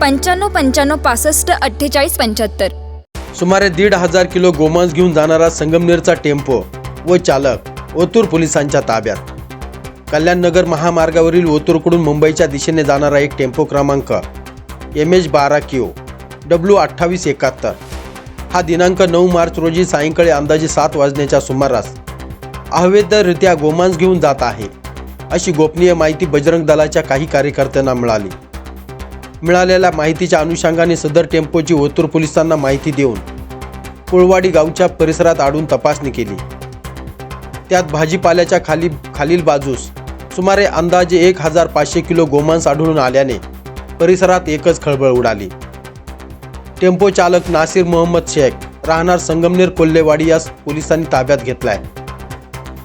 पंच्याण्णव पंच्याण्णव पासष्ट अठ्ठेचाळीस पंच्याहत्तर. सुमारे दीड हजार किलो गोमांस घेऊन जाणारा संगमनेरचा टेम्पो व चालक ओतूर पोलिसांच्या ताब्यात. कल्याणनगर महामार्गावरील ओतूरकडून मुंबईच्या दिशेने जाणारा एक टेम्पो क्रमांक एम एच बारा क्यू डब्ल्यू अठ्ठावीस एकाहत्तर. हा दिनांक नऊ मार्च रोजी सायंकाळी अंदाजे सात वाजण्याच्या सुमारास अवैधरित्या गोमांस घेऊन जात आहे अशी गोपनीय माहिती बजरंग दलाच्या काही कार्यकर्त्यांना मिळाली. मिळालेल्या माहितीच्या अनुषंगाने सदर टेम्पोची ओतूर पोलिसांना माहिती देऊन कुळवाडी गावच्या परिसरात आडून तपासणी केली. त्यात भाजीपाल्याच्या खाली खालील बाजूस सुमारे अंदाजे एक हजार पाचशे किलो गोमांस आढळून आल्याने परिसरात एकच खळबळ उडाली. टेम्पो चालक नासिर मोहम्मद शेख राहणार संगमनेर कोल्हेवाडी यास पोलिसांनी ताब्यात घेतलाय.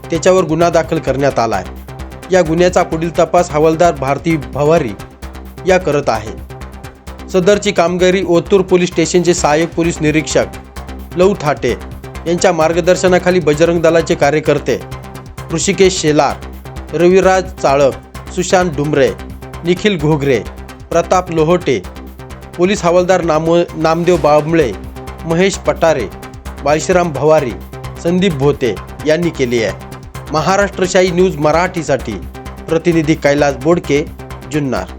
त्याच्यावर गुन्हा दाखल करण्यात आलाय. या गुन्ह्याचा पुढील तपास हवालदार भारती भवारी या करत आहे. सदरची कामगिरी ओतूर पोलीस स्टेशनचे सहाय्यक पोलीस निरीक्षक लऊ थाटे यांच्या मार्गदर्शनाखाली बजरंग दलाचे कार्यकर्ते ऋषिकेश शेलार रविराज चाळक सुशांत डुमरे निखिल घोगरे प्रताप लोहोटे पोलीस हवालदार नामो नामदेव बांबळे महेश पटारे बाळशीराम भवारी संदीप भोते यांनी केली आहे. महाराष्ट्रशाही न्यूज मराठीसाठी प्रतिनिधी कैलास बोडके जुन्नार.